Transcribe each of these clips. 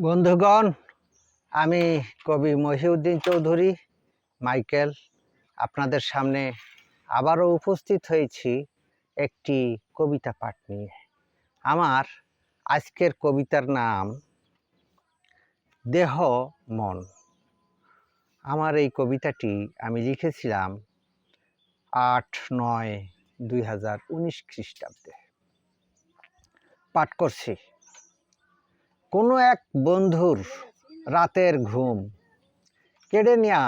বন্ধুগণ, আমি কবি মহিউদ্দিন চৌধুরী, মাইকেল, আপনাদের সামনে আবারও উপস্থিত হয়েছি একটি কবিতা পাঠ নিয়ে। আমার আজকের কবিতার নাম, দেহ, মন। আমার এই কবিতাটি আমি লিখেছিলাম আট নয় দুই হাজার উনিশ খ্রিস্টাব্দে। পাঠ করছি। কোনো এক বন্ধুর রাতের ঘুম কেড়ে নেয়া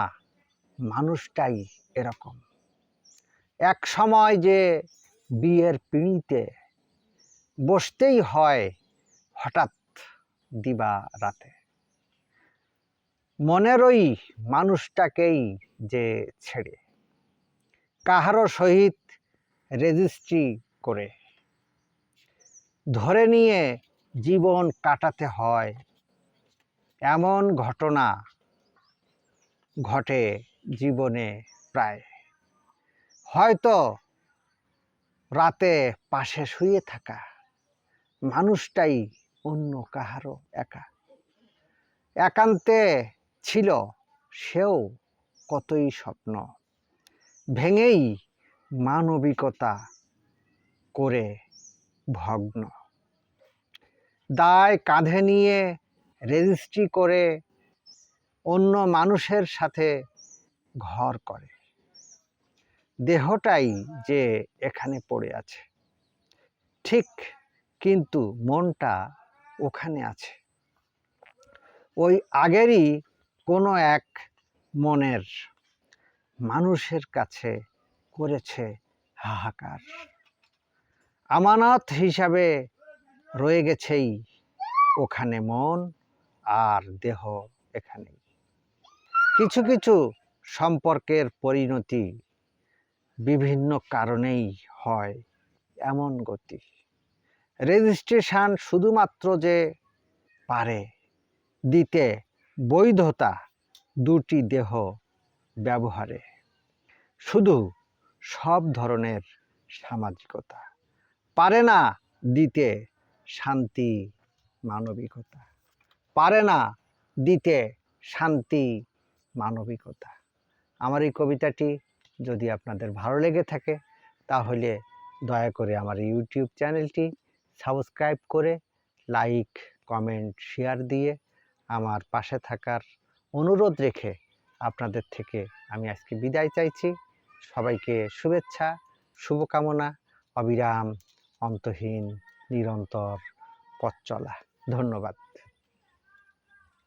মানুষটাই এরকম। এক সময় যে বিয়ের পিঁড়িতে বসতেই হয় হঠাৎ দিবা রাতে। মনের ওই মানুষটাকেই যে ছেড়ে কাহারও সহিত রেজিস্ট্রি করে, ধরে নিয়ে জীবন কাটাতে হয়। এমন ঘটনা ঘটে জীবনে প্রায়। হয়তো রাতে পাশে শুয়ে থাকা মানুষটাই অন্য কাহারও একা। একান্তে ছিল, সেও কতই স্বপ্ন। ভেঙেই মানবিকতা করে ভগ্ন। দায় কাঁধে নিয়ে রেজিস্ট্রি করে অন্য মানুষের সাথে ঘর করে। দেহটাই যে এখানে পড়ে আছে। ঠিক কিন্তু মনটা ওখানে আছে। ওই আগেরই কোনো এক মনের মানুষের কাছে করেছে হাহাকার। আমানত হিসাবে রয়ে গেছেই। ওখানে মন আর দেহ এখানেই। কিছু কিছু সম্পর্কের পরিণতি বিভিন্ন কারণেই হয় এমন গতি। রেজিস্ট্রেশন শুধুমাত্র যে পারে, দিতে বৈধতা দুটি দেহ ব্যবহারে। শুধু সব ধরনের সামাজিকতা। পারে না, দিতে শান্তি, মানবিকতা। পারে না দিতে শান্তি, মানবিকতা। আমার এই কবিতাটি যদি আপনাদের ভালো লেগে থাকে, তাহলে দয়া করে আমার ইউটিউব চ্যানেলটি সাবস্ক্রাইব করে লাইক, কমেন্ট, শেয়ার দিয়ে আমার পাশে থাকার অনুরোধ রেখে আপনাদের থেকে আমি আজকে বিদায় চাইছি। সবাইকে শুভেচ্ছা, শুভকামনা, অবিরাম, অন্তহীন নিরন্তর পথ চলা। ধন্যবাদ।